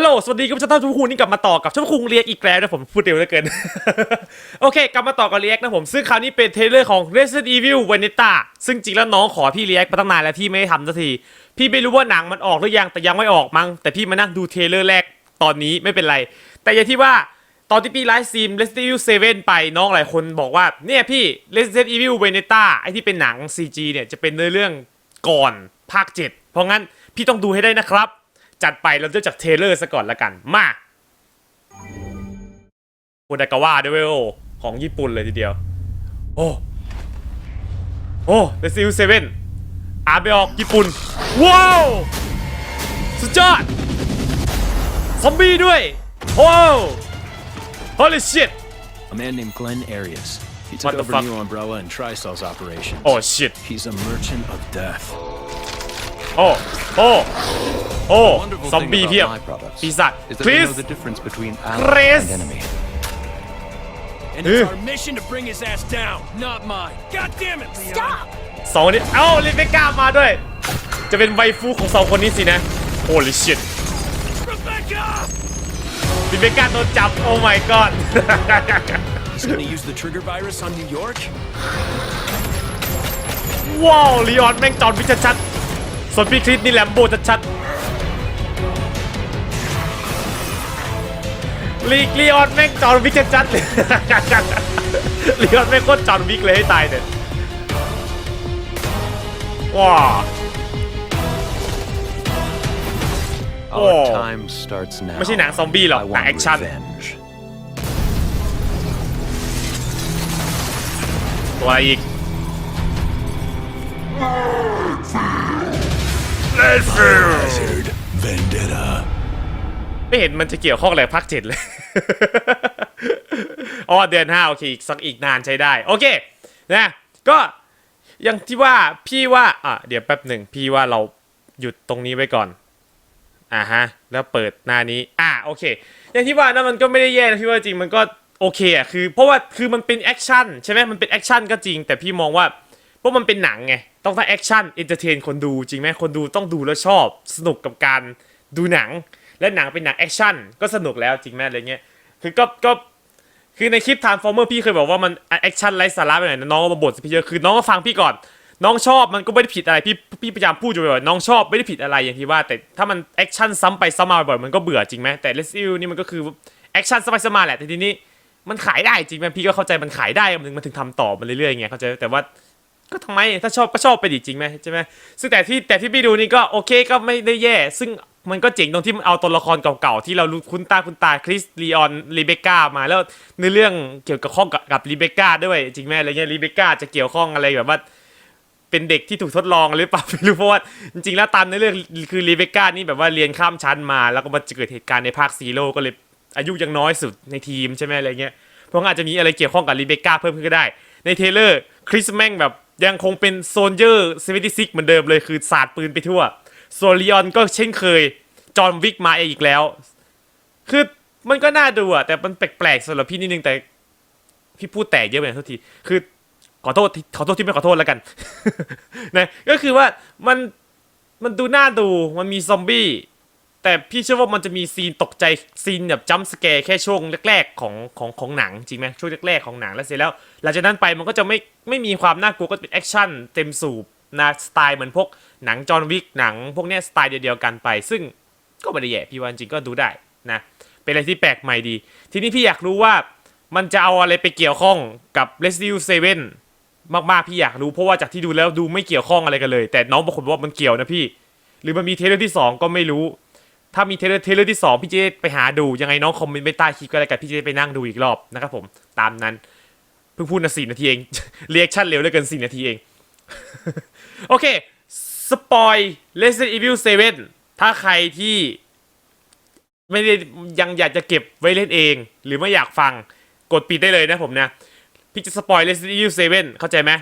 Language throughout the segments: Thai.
ฮัลโหล สวัสดีคุณผู้ชมท่านทุกคนนี่กลับมาต่อกับช่องคุงเรียกอีกแล้วนะผมพูดเร็วเหลือเกิน โอเค กลับมาต่อกับเรียกนะผม ซึ่งคราวนี้เป็นเทเลอร์ของ Resident Evil v e n e t t a ซึ่งจริงแล้วน้องขอพี่เรียกมาตั้งนานแล้วพี่ไม่ได้ทำสักที พี่ไม่รู้ว่าหนังมันออกหรือยัง แต่ยังไม่ออกมั้ง แต่พี่มานั่งดูเทเลอร์แรกตอนนี้ไม่เป็นไร แต่อย่างที่ว่าตอนที่พี่ไลฟ์สตรีม Resident Evil 7 ไปน้องหลายคนบอกว่าเนี่ยพี่ Resident Evil v e n e t t a ไอที่เป็นหนัง CG เนี่ยจะเป็นเนื้อเรื่องก่อนภาค 7 เพราะงั้นพี่ต้องดูให้ได้นะครับ จัดไปเราจะจากเทรลเลอร์ซะก่อนละกัน มาโคดากาวะด้วยเวยโอของญี่ปุ่นเลยทีเดียว โอ้โอ้เดซิลเซเว่นอ่านไปออกญี่ปุ่น ว้าว สุดยอด ซอมบี้ด้วยว้าว holy shit A man named Glenn Arias. He What took the over fuck? New Umbrella and Trisell's operations. oh shit He's a merchant of death. โอ้ โอ้ โอ้ Wonderful ซอม thing บี้ about เพียบ my products ปีศาจ is that ค we ริส know the difference between Chris! ally and enemy. And Eh. it's our mission to bring his ass down, not mine. God damn it, Leon. Stop! สองคนนี้ เอ้าลิเบก้ามาด้วย จะเป็นไวฟูของสองคนนี้สินะ holy shit Rebecca! ลิเบก้าโดนจับ โอ้ my god He's gonna use the trigger virus on New York? ว้าวลีออนแม่งจอนวิกชัดๆส่วนพี่คริสนี่แลมโบชัดๆ ลีลีออนแม่งจอนวิกชัดๆเลยลีออนแม่งโคตรจอนวิกเลยให้ตายเนี่ยว้าว Our Oh. time starts now. ไม่ใช่หนังซอมบี้หรอก I หนัง want แอคชั่น revenge. ตัวอะไรอีก Let's go Hazard. Vendetta. ไม่เห็นมันจะเกี่ยวข้องอะไรภาคเจ็ดเลย อ๋อเดือนห้าโอเคอีกสักอีกนานใช้ได้ โอเคนะก็อย่างที่ว่าพี่ว่าอะเดี๋ยวแป๊บหนึ่งพี่ว่าเราหยุดตรงนี้ไว้ก่อนอ่าฮะแล้วเปิดหน้านี้อ่าโอเค อย่างที่ว่านะมันก็ไม่ได้แย่นะพี่ว่าจริงมันก็โอเคอะคือเพราะว่าคือมันเป็นแอคชั่นใช่ไหมมันเป็นแอคชั่นก็จริง แต่พี่มองว่าเพราะมันเป็นหนังไงต้องทั้งแอคชั่นเอนเตอร์เทนคนดูจริงไหมคนดูต้องดูแล้วชอบ สนุกกับการดูหนัง และหนังเป็นหนังแอคชั่นก็สนุกแล้วจริงไหมอะไรเงี้ย คือก็ก็คือในคลิป Transformer พี่เคยบอกว่ามันแอคชั่นไร้สาระไปหน่อยน้องก็มาบ่นสิพี่เยอะคือน้องก็ฟังพี่ก่อน น้องชอบมันก็ไม่ได้ผิดอะไรพี่พี่พยายามพูดอยู่บ่อยๆน้องชอบไม่ได้ผิดอะไรอย่างที่ว่า แต่ถ้ามันแอคชั่นซ้ำไปซ้ำมาบ่อยๆมันก็เบื่อจริงไหมแต่เลสซิลนี่มันก็คือแอคชั่นซ้ำไปซ้ำมาแหละแต่ทีนี้มันขายได้จริงไหมพี่ก็เข้าใจมันขายได้มันถึงมันถึงทำต่อมันเรื่อยๆไงเข้าใจแต่ว่าก็ทำไมถ้าชอบก็ชอบไปดิจริงไหมใช่ไหมซึ่งแต่ที่แต่ที่พี่ดูนี่ก็โอเคก็ไม่ได้แย่ ซึ่ง มันก็เจ๋งตรงที่มันเอาตัวละครเก่าๆที่เรารู้คุ้นตาคุ้นตาคริสลีออนรีเบก้ามาแล้วในเรื่องเกี่ยวกับข้องกับกับรีเบก้าด้วยจริงไหมอะไรเงี้ยรีเบก้าจะเกี่ยวข้องอะไรแบบว่าเป็นเด็กที่ถูกทดลองหรือเปล่าไม่รู้เพราะว่าจริงๆแล้วตามในเรื่องคือรีเบก้านี่แบบว่าเรียนข้ามชั้นมา แล้วก็มาเกิดเหตุการณ์ในภาคซีโร่ก็เลยอายุยังน้อยสุดในทีมใช่ไหมอะไรเงี้ยเพราะอาจจะมีอะไรเกี่ยวข้องกับรีเบก้าเพิ่มขึ้นก็ได้ ในเทเลอร์คริสแม่งแบบยังคงเป็นโซนเจอร์เซเวนตี้ซิกเหมือนเดิมเลยคือสาดปืนไปทั่ว โซลีออนก็เช่นเคย จอห์นวิกมาอีกแล้ว คือมันก็น่าดูอะแต่มันแปลกๆสำหรับพี่นิดนึงแต่ พี่พูดแต่เยอะไปหน่อยโทษที คือขอโทษที่ขอโทษที่ไม่ขอโทษแล้วกัน นะ ก็คือว่ามันมันดูน่าดูมันมีซอมบี้ แต่พี่เชื่อว่ามันจะมีซีนตกใจซีนแบบจัมป์สแกร์แค่ช่วงแรกๆของของของหนังจริงไหมช่วงแรกๆของหนังแล้วเสร็จแล้ว หลังจากนั้นไปมันก็จะไม่ไม่มีความน่ากลัวก็เป็นแอคชั่นเต็มสูบ นะสไตล์เหมือนพวกหนังจอห์นวิกหนังพวกเนี้ยสไตล์เดียวกันไป ซึ่งก็ไม่ได้แย่พี่ว่าจริงก็ดูได้นะเป็นอะไรที่แปลกใหม่ดี ทีนี้พี่อยากรู้ว่ามันจะเอาอะไรไปเกี่ยวข้องกับ Resident Evil 7 มากๆ พี่อยากรู้เพราะว่าจากที่ดูแล้วดูไม่เกี่ยวข้องอะไรกันเลย แต่น้องบางคนบอกว่ามันเกี่ยวนะพี่ หรือมันมีเทเลอร์ที่สองก็ไม่รู้ ถ้ามีเทเลอร์เทเลอร์ที่ 2 พี่เจไปหาดู ยังไงน้องคอมเมนต์ไว้ใต้คลิปก็แล้วกันพี่เจไปนั่งดูอีกรอบนะครับผมตามนั้นเพิ่งพูดนะสี่นาทีเองเรียกชั่นเร็วเหลือเกินสี่นาทีเอง โอเค สปอย Resident Evil 7 ถ้าใครที่ไม่ได้ยังอยากจะเก็บไว้เล่นเอง หรือไม่อยากฟังกดปิดได้เลยนะผมนะ พี่จะสปอย Resident Evil 7 เข้าใจไหม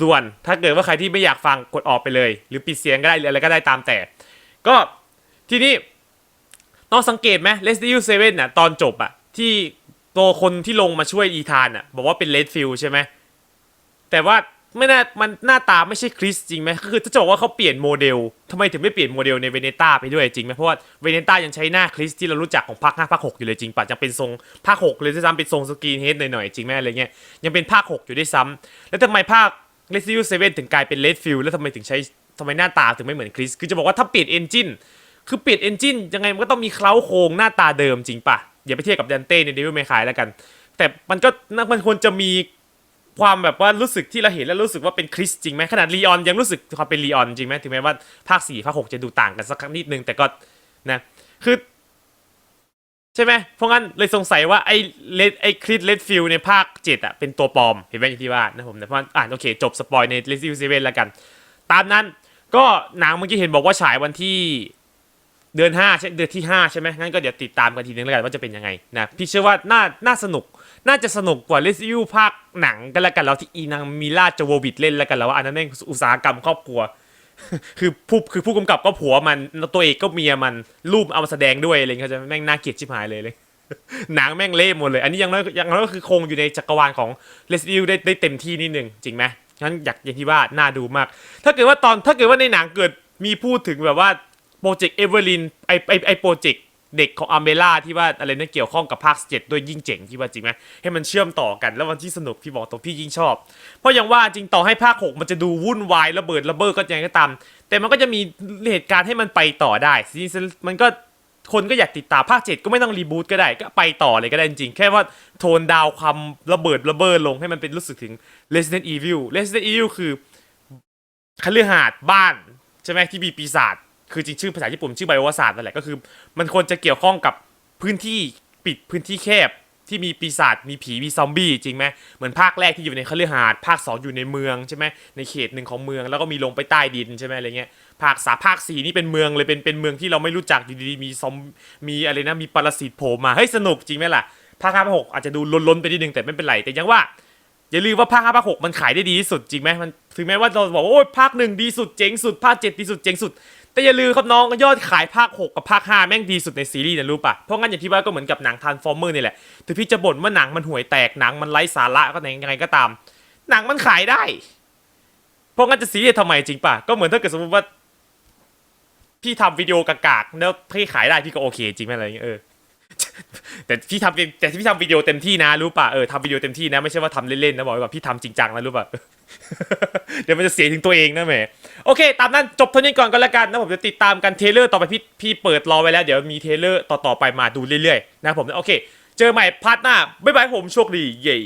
ด่วนถ้าเกิดว่าใครที่ไม่อยากฟังกดออกไปเลย หรือปิดเสียงก็ได้หรืออะไรก็ได้ตามแต่ ก็ทีนี้น้องสังเกตไหม Resident Evil 7น่ะตอนจบอะที่ตัวคนที่ลงมาช่วยอีธานอะบอกว่าเป็นเลดฟิลใช่ไหมแต่ว่า ไม่น่ามันหน้าตาไม่ใช่คริสจริงไหมคือถ้าจะบอกว่าเขาเปลี่ยนโมเดลทำไมถึงไม่เปลี่ยนโมเดลในเวเนต้าไปด้วยจริงไหมเพราะว่าเวเนต้ายังใช้หน้าคริสที่เรารู้จักของภาค5ภาค6อยู่เลยจริงปะยังเป็นทรงภาค6เลยด้วยซ้ำเป็นทรงสกรีนเฮดหน่อยๆจริงไหมอะไรเงี้ยยังเป็นภาค6อยู่ด้วยซ้ำแล้วทำไมภาค Resident Evil 7ถึงกลายเป็น Red Field แล้วทำไมถึงใช้ทำไมหน้าตาถึงไม่เหมือนคริสคือจะบอกว่าถ้าเปลี่ยนเอนจินคือเปลี่ยนเอนจินยังไงมันก็ต้องมีเคล้าโครงหน้าตาเดิมจริงปะอย่าไปเทียบกับดันเต้ใน Devil May Cry แล้วกัน แต่มันก็มันควรจะมี ความแบบว่ารู้สึกที่เราเห็นแล้วรู้สึกว่าเป็นคริสจริงไหมขนาดลีออนยังรู้สึกความเป็นลีออนจริงไหมถึงแม้ว่าภาค4ภาค6จะดูต่างกันสักนิดนึงแต่ก็นะคือใช่ไหมเพราะงั้นเลยสงสัยว่าไอ้เลดไอ้คริสเลดฟิลในภาค7อะเป็นตัวปลอมเห็นไหมที่ว่านะผมนะเพราะอ่านโอเค จบสปอยใน Resident Evil 7แล้วกัน ตามนั้นก็หนังเมื่อกี้เห็นบอกว่าฉายวันที่เดือน5ใช่เดือนที่5ใช่ไหมงั้นก็เดี๋ยวติดตามกันทีนึงแล้วกันว่าจะเป็นยังไงนะพี่เชื่อว่าน่าน่าสนุก น่าจะสนุกกว่า Resident Evil ภาคหนังกันแล้วกันแล้วที่อีนางมิลาจโววิดเล่นแล้วกันแล้วว่าอันนั้นแม่งอุตสาหกรรมครอบครัว คือผู้คือผู้กำกับก็ผัวมันตัวเอกก็เมียมันรูปเอามาแสดงด้วยอะไรเงี้ยเขาจะแม่งน่าเกลียดชิบหายเลยเลยหนังแม่งเละหมดเลย อันนี้ยังน้อยยังน้อยก็คือคงอยู่ในจักรวาลของ Resident Evil ได้ได้เต็มที่นิดนึงจริงไหมงั้นอยากอย่างที่ว่าน่าดูมาก ถ้าเกิดว่าตอนถ้าเกิดว่าในหนังเกิดมีพูดถึงแบบว่าโปรเจกต์เอเวอร์ลินไอไอไอโปรเจกต์ เด็กของอเมล่าที่ว่าอะไรนั่นเกี่ยวข้องกับภาคเจ็ดด้วยยิ่งเจ๋งที่ว่าจริงไหมให้มันเชื่อมต่อกันแล้ววันที่สนุกพี่บอกตรงพี่ยิ่งชอบ เพราะอย่างว่าจริงต่อให้ภาค6มันจะดูวุ่นวายระเบิดระเบ้อก็ยังไงก็ตาม แต่มันก็จะมีเหตุการณ์ให้มันไปต่อได้ซีซั่นมันก็คนก็อยากติดตามภาค7ก็ไม่ต้องรีบูตก็ได้ก็ไปต่อเลยก็ได้จริงแค่ว่าโทนดาวความระเบิดระเบ้อลงให้มันเป็นรู้สึกถึง Resident Evil Resident Evil คือคฤหาสน์บ้านใช่ไหมที่มีปีศาจ คือจริงชื่อภาษาญี่ปุ่นชื่อไบโอศาสตร์นั่นแหละก็คือ มันควรจะเกี่ยวข้องกับพื้นที่ปิดพื้นที่แคบที่มีปีศาจมีผีมีซอมบี้จริงไหมเหมือนภาคแรกที่อยู่ในคฤหาสน์ภาคสองอยู่ในเมืองใช่ไหมในเขตหนึ่งของเมืองแล้วก็มีลงไปใต้ดินใช่ไหมอะไรเงี้ยภาคสามภาคสี่นี่เป็นเมืองเลยเป็นเป็นเมืองที่เราไม่รู้จักอยู่ดีๆมีซอมมีอะไรนะมีปรสิตโผล่มาเฮ้ยสนุกจริงไหมล่ะภาคห้าภาคหกอาจจะดูล้นๆไปนิดนึงแต่ไม่เป็นไรแต่ยังว่าอย่าลืมว่าภาคห้าภาคหกมันขายได้ดีที่สุดจริงไหมมันถึงแม้ว่าเราบอกว่าโอ้ยภาคหนึ่งดีสุดเจ๋งสุดภาคเจ็ดดีสุดเจ๋งสุด แต่อย่าลืมครับน้องยอดขายภาค 6 กับภาค 5 แม่งดีสุดในซีรีส์นะรู้ปะเพราะงั้นอย่างที่ว่าก็เหมือนกับหนังทานฟอร์เมอร์นี่แหละถึงพี่จะบ่นว่าหนังมันห่วยแตกหนังมันไร้สาระก็ไหนยังไงก็ตาม หนังมันขายได้ เพราะงั้นจะซีรีส์ทำไมจริงปะก็เหมือนถ้าเกิดสมมติว่า พี่ทำวิดีโอกากๆแล้วพี่ขายได้พี่ก็โอเคจริงไหมอะไรอย่างเงี้ยเออ แต่พี่ทำแต่พี่ทำวิดีโอเต็มที่นะรู้ป่ะเออทำวิดีโอเต็มที่นะไม่ใช่ว่าทำเล่นๆนะบอกว่าพี่ทำจริงจังนะรู้ป่ะเดี๋ยวมันจะเสียถึงตัวเองนะแหมโอเค ตามนั้นจบเท่านี้ก่อนก็แล้วกันนะผมจะติดตามกันเทเลอร์ต่อไปพี่พี่เปิดรอไว้แล้วเดี๋ยวมีเทเลอร์ต่อๆไปมาดูเรื่อยๆนะผมโอเค เจอใหม่พาร์ทหน้าบ๊ายบายผมโชคดีเย่